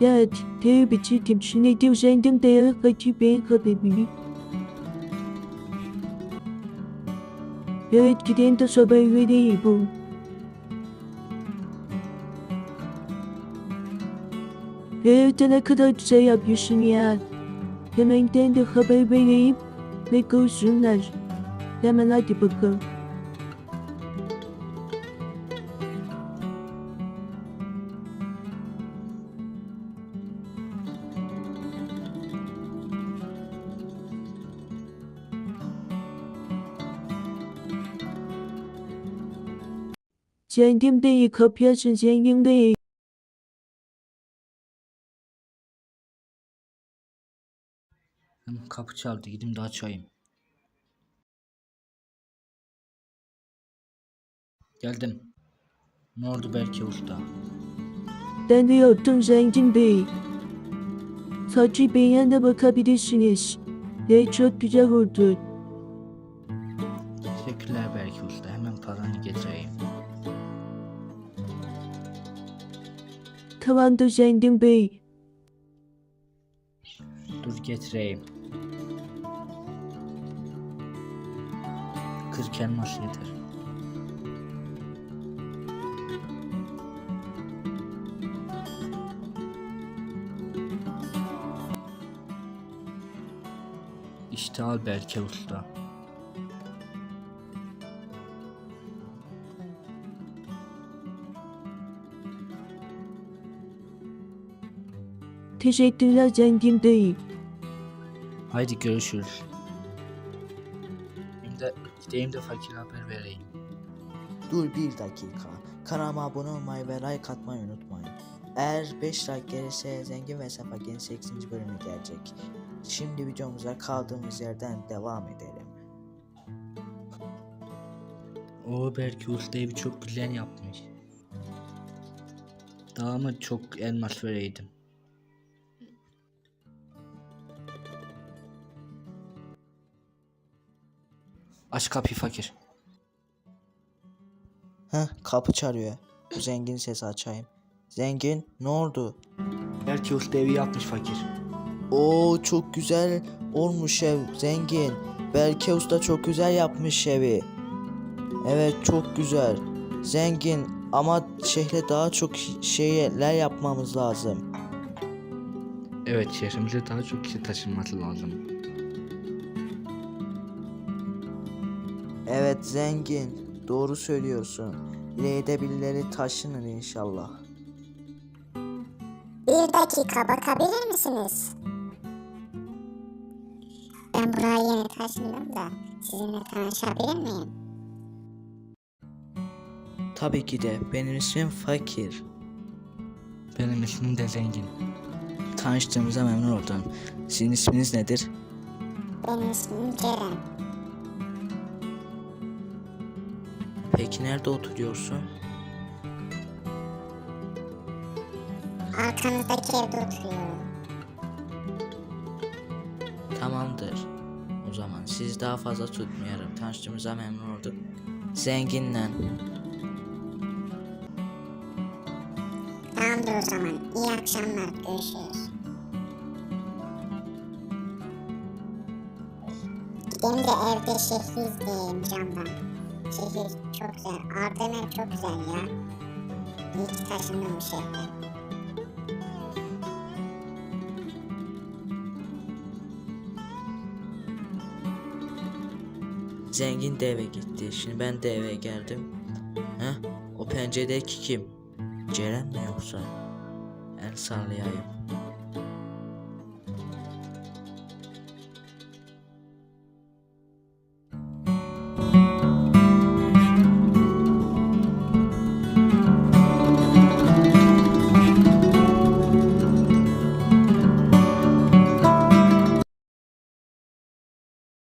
Evet, tabii çekim. Şimdi de uzendim dayağı kaçı ben kadar Evet, giden de sabah vereyim bu. Evet, ne kadar güzel yapıyorsun ya. Hemen de haber vereyim ve görsünler. Zengin değil, kapıyorsun zengin değil. Kapı çaldı gideyim de açayım. Geldim. Ne oldu belki usta? Deniyordun zengin bey. Saçı beğen de bakabilirsiniz. Ve çok güzel oldu. Tamamdır zengin bey. Dur getireyim. 40 elmas yeter. İşte al Berke Usta. Teşekkürler zengin bey. Haydi görüşürüz. Şimdi gideyim de fakir haber vereyim. Dur bir dakika. Kanalıma abone olmayı ve like atmayı unutmayın. Eğer 5 like gelirse Zengin ve Sefakin 8. bölümü gelecek. Şimdi videomuza kaldığımız yerden devam edelim. O belki Usta evi çok güzel yapmış. Daha mı çok elmas vereydim? Aç kapıyı fakir. Heh kapı çağırıyor. Bu zengin sesi açayım. Zengin ne oldu? Belki Usta evi yapmış fakir. Oo çok güzel olmuş ev zengin. Berke Usta çok güzel yapmış evi. Evet çok güzel. Zengin ama şehre daha çok şeyler yapmamız lazım. Evet şehrimize daha çok kişi taşınması lazım. Evet zengin. Doğru söylüyorsun. İleride birileri taşınır inşallah. Bir dakika bakabilir misiniz? Ben buraya yeni taşındım da sizinle tanışabilir miyim? Tabii ki de benim ismim Fakir. Benim ismim de zengin. Tanıştığımıza memnun oldum. Sizin isminiz nedir? Benim ismim Ceren. Peki nerede oturuyorsun? Arkanızdaki evde oturuyorum. Tamamdır. O zaman sizi daha fazla tutmuyorum. Tanıştığımıza memnun olduk. Zenginle. Tamamdır o zaman. İyi akşamlar. Görüşürüz. Gideyim de evde şehri izleyeyim camdan. Şehir çok güzel. Ardem ev çok güzel ya. Taşındım bu şehre. Zengin de eve gitti. Şimdi ben de eve geldim. Heh, o penceredeki kim? Ceren mi yoksa? El sallayayım.